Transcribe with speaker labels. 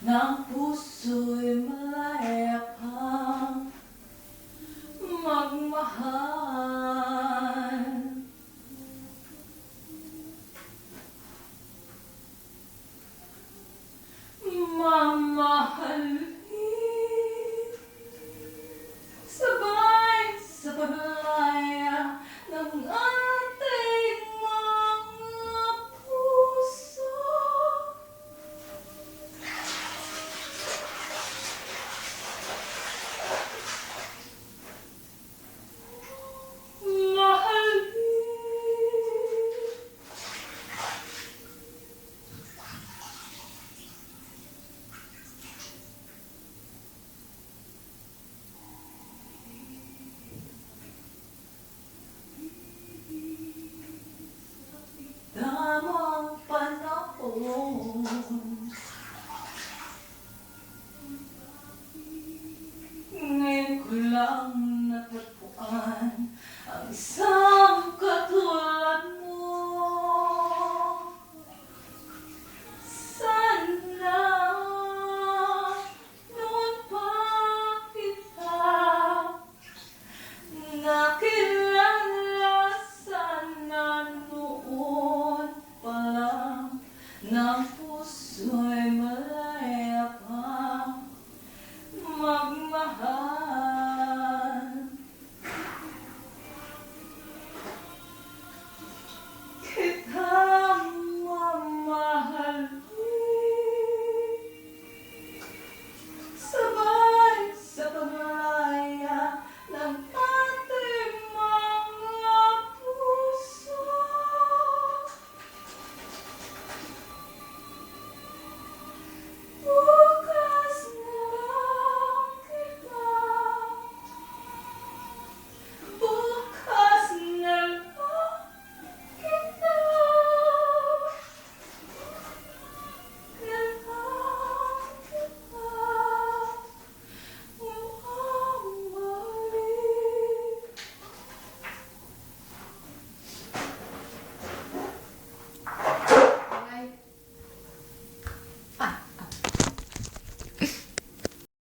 Speaker 1: ng puso'y malaya pang magmahal. Mag Ngayon ko lang natagpuan.